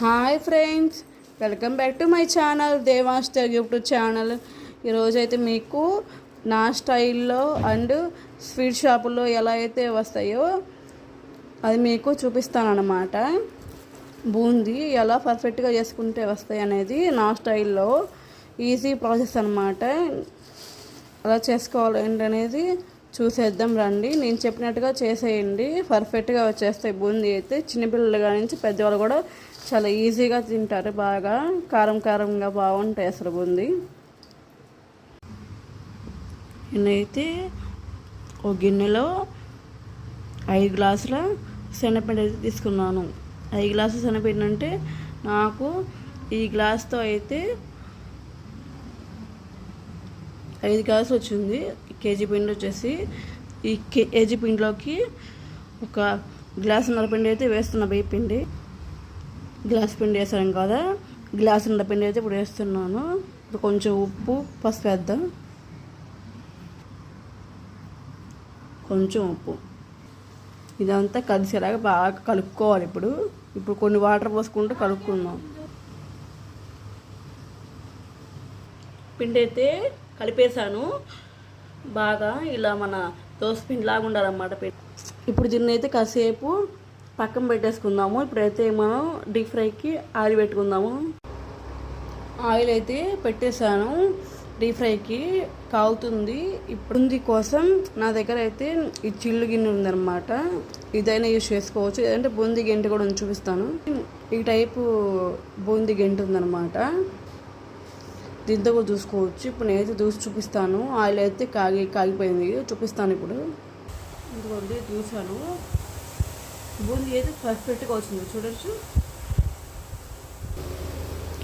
Hi friends welcome back to my channel దేవాస్టర్ YouTube channel. ఈరోజైతే మీకు నా స్టైల్లో అండ్ స్వీట్ షాపుల్లో ఎలా అయితే వస్తాయో అది మీకు చూపిస్తాను బూందీ ఎలా పర్ఫెక్ట్గా చేసుకుంటే వస్తాయి అనేది నా స్టైల్లో ఈజీ ప్రాసెస్ అనమాట ఎలా చేసుకోవాలి ఏంటనేది చూసేద్దాం రండి. నేను చెప్పినట్టుగా చేసేయండి. పర్ఫెక్ట్గా వచ్చేస్తాయి బూందీ అయితే. చిన్నపిల్లల నుంచి పెద్దవాళ్ళు కూడా చాలా ఈజీగా తింటారు బాగా కారం కారంగా బాగుంటాయి అసలు బూందీ. నేనైతే ఒక గిన్నెలో ఐదు గ్లాసుల శనగపిండి అయితే తీసుకున్నాను. ఐదు గ్లాసుల శనగపిండి అంటే నాకు ఈ గ్లాస్తో అయితే ఐదు గ్లాసులు వచ్చింది. కేజీ పిండి వచ్చేసి ఈ కేజీ పిండిలోకి ఒక గ్లాసు నరపిండి అయితే వేస్తున్నా బియ్య పిండి. గ్లాస్ పిండి వేసాను కదా. గ్లాస్ పిండి అయితే ఇప్పుడు వేస్తున్నాను. ఇప్పుడు కొంచెం ఉప్పు పసుపు వేద్దాం. కొంచెం ఉప్పు. ఇదంతా కలిసేలాగా బాగా కలుపుకోవాలి ఇప్పుడు. ఇప్పుడు కొన్ని వాటర్ పోసుకుంటూ కలుపుకుందాం. పిండి అయితే కలిపేశాను. బాగా ఇలా మన దోశ పిండి లాగా ఉండాలన్నమాట. పిండి ఇప్పుడు దీన్ని అయితే కాసేపు పక్కన పెట్టేసుకుందాము. ఇప్పుడైతే మనం డీప్ ఫ్రైకి ఆయిల్ పెట్టుకుందాము. ఆయిల్ అయితే పెట్టేశాను. డీప్ ఫ్రైకి కావుతుంది ఇప్పుడు కోసం నా దగ్గర అయితే ఈ చిల్లు గిన్నె ఉందన్నమాట. ఇదైనా యూజ్ చేసుకోవచ్చు. లేదంటే బూందీ గెంట కూడా ఉంది చూపిస్తాను. ఈ టైపు బూందీ గెంట ఉందన్నమాట. దీంతో కూడా చూసుకోవచ్చు. ఇప్పుడు నేనైతే చూసి చూపిస్తాను. ఆయిల్ అయితే కాగి కాగిపోయింది. చూపిస్తాను ఇప్పుడు. ఇదిగోండి చూసాను బూందీ అయితే పర్ఫెక్ట్గా వచ్చింది చూడొచ్చు.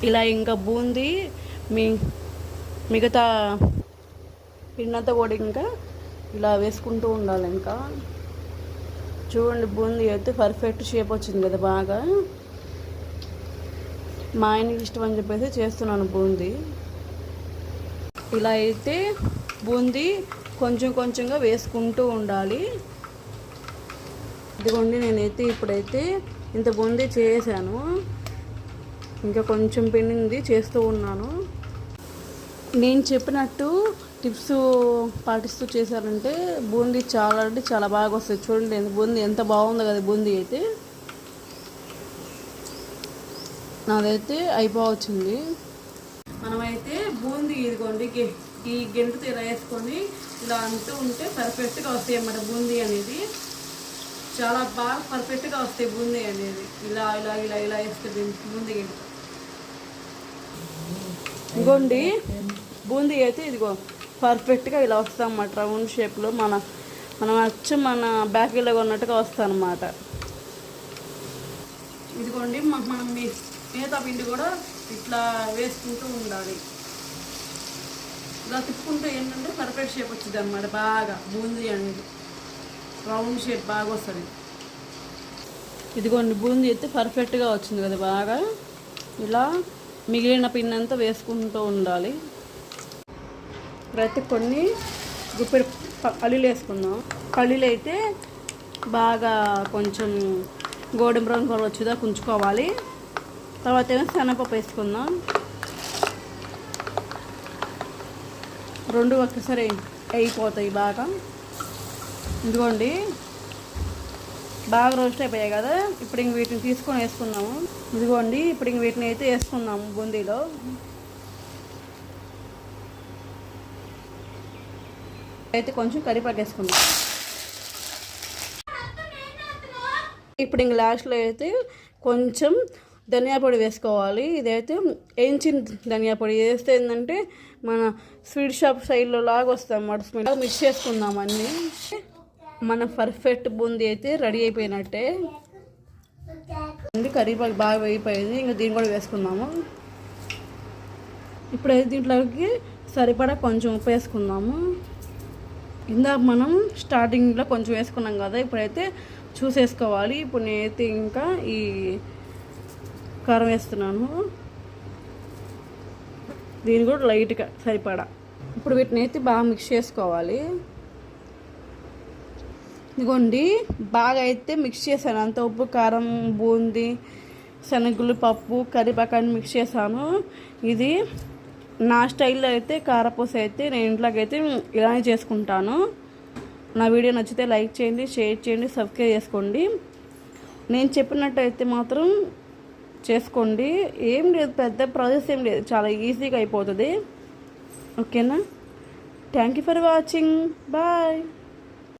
ఇలా ఇంకా బూందీ మీ మిగతా పిండంతా కూడా ఇంకా ఇలా వేసుకుంటూ ఉండాలి ఇంకా. చూడండి బూందీ అయితే పర్ఫెక్ట్ షేప్ వచ్చింది కదా బాగా. మా ఆయనకి ఇష్టం అని చెప్పేసి చేస్తున్నాను బూందీ. ఇలా అయితే బూందీ కొంచెం కొంచెంగా వేసుకుంటూ ఉండాలి. ఇదిగోండి నేనైతే ఇప్పుడైతే ఇంత బూందీ చేశాను. ఇంకా కొంచెం పిండింది చేస్తూ ఉన్నాను. నేను చెప్పినట్టు టిప్స్ పాటిస్తూ చేశారంటే బూందీ చాలా అంటే చాలా బాగా వస్తుంది చూడండి బూందీ ఎంత బాగుందో కదా బూందీ అయితే. నాదైతే అయిపోవచ్చింది మనమైతే బూందీ ఇదిగోండి గె- ఈ గెంటుతో తీర వేసుకొని ఇలా అంటూ ఉంటే పర్ఫెక్ట్గా వస్తాయి అన్నమాట బూందీ అనేది. చాలా బాగా పర్ఫెక్ట్గా వస్తాయి బూందీ అనేది. ఇలా ఇలా ఇలా ఇలా వేస్తే బూందీ గెంటు ఇదిగోండి బూందీ అయితే ఇదిగో పర్ఫెక్ట్గా ఇలా వస్తాం అన్నమాట రౌండ్ షేప్లో మన మనం వచ్చి మన బ్యాకీలో ఉన్నట్టుగా వస్తాం అన్నమాట ఇదిగోండి మ- మనం మీ మిగతా పిండి కూడా ఇట్లా వేసుకుంటూ ఉండాలి. ఇలా తిప్పుకుంటూ ఏంటంటే పర్ఫెక్ట్ షేప్ వచ్చింది అనమాట బాగా బూందీ అనేది. రౌండ్ షేప్ బాగా వస్తుంది. ఇదిగోండి బూందీ అయితే పర్ఫెక్ట్గా వచ్చింది కదా బాగా. ఇలా మిగిలిన పిండి అంతా వేసుకుంటూ ఉండాలి. ప్రతి కొన్ని గుప్పెడు పల్లీలు వేసుకుందాం. పల్లీలు అయితే బాగా కొంచెం గోడెం బ్రౌన్ కలర్ వచ్చేదా కుంచుకోవాలి. తర్వాత ఏమో శనగపప్పు వేసుకుందాం. రెండు ఒక్కసారి అయిపోతాయి బాగా. ఇదిగోండి. బాగా రోస్ట్ అయిపోయాయి కదా. ఇప్పుడు ఇంక వీటిని తీసుకొని వేసుకుందాము. ఇదిగోండి ఇప్పుడు ఇంక వీటిని అయితే వేసుకుందాము బూందీలో. అయితే కొంచెం కరివేపాకు వేసుకుందాం. ఇప్పుడు ఇంక లాస్ట్లో అయితే కొంచెం ధనియా పొడి వేసుకోవాలి. ఇదైతే వేయించిన ధనియా పొడి. వేస్తే ఏంటంటే మన స్వీట్ షాప్ సైడ్లో లాగా వస్తాం అన్నమాట. స్మెల్. మిక్స్ చేసుకుందాం అన్నీ. మన పర్ఫెక్ట్ బూందీ అయితే రెడీ అయిపోయినట్టే. ఉంది కరివేపాకు బాగా వేయిపోయింది ఇంకా దీన్ని కూడా వేసుకుందాము. ఇప్పుడైతే దీంట్లోకి సరిపడా కొంచెం ఉప్పు వేసుకుందాము. ఇందాక మనం స్టార్టింగ్లో కొంచెం వేసుకున్నాం కదా ఇప్పుడైతే చూసేసుకోవాలి. ఇప్పుడు నేనైతే ఇంకా ఈ కారం వేస్తున్నాను. దీన్ని కూడా లైట్గా సరిపడా. ఇప్పుడు వీటిని అయితే బాగా మిక్స్ చేసుకోవాలి. ఇదిగోండి బాగా అయితే మిక్స్ చేశాను. అంత ఉప్పు కారం బూందీ శనగలు పప్పు కరివేపాకాన్ని మిక్స్ చేశాను. ఇది నా స్టైల్లో అయితే కారపూస అయితే నేను ఇంట్లోకైతే ఇలానే చేసుకుంటాను. నా వీడియో నచ్చితే లైక్ చేయండి షేర్ చేయండి సబ్స్క్రైబ్ చేసుకోండి. నేను చెప్పినట్టయితే మాత్రం చేసుకోండి. ఏం లేదు పెద్ద ప్రాసెస్ ఏం లేదు. చాలా ఈజీగా అయిపోతుంది. ఓకేనా? Thank you for watching bye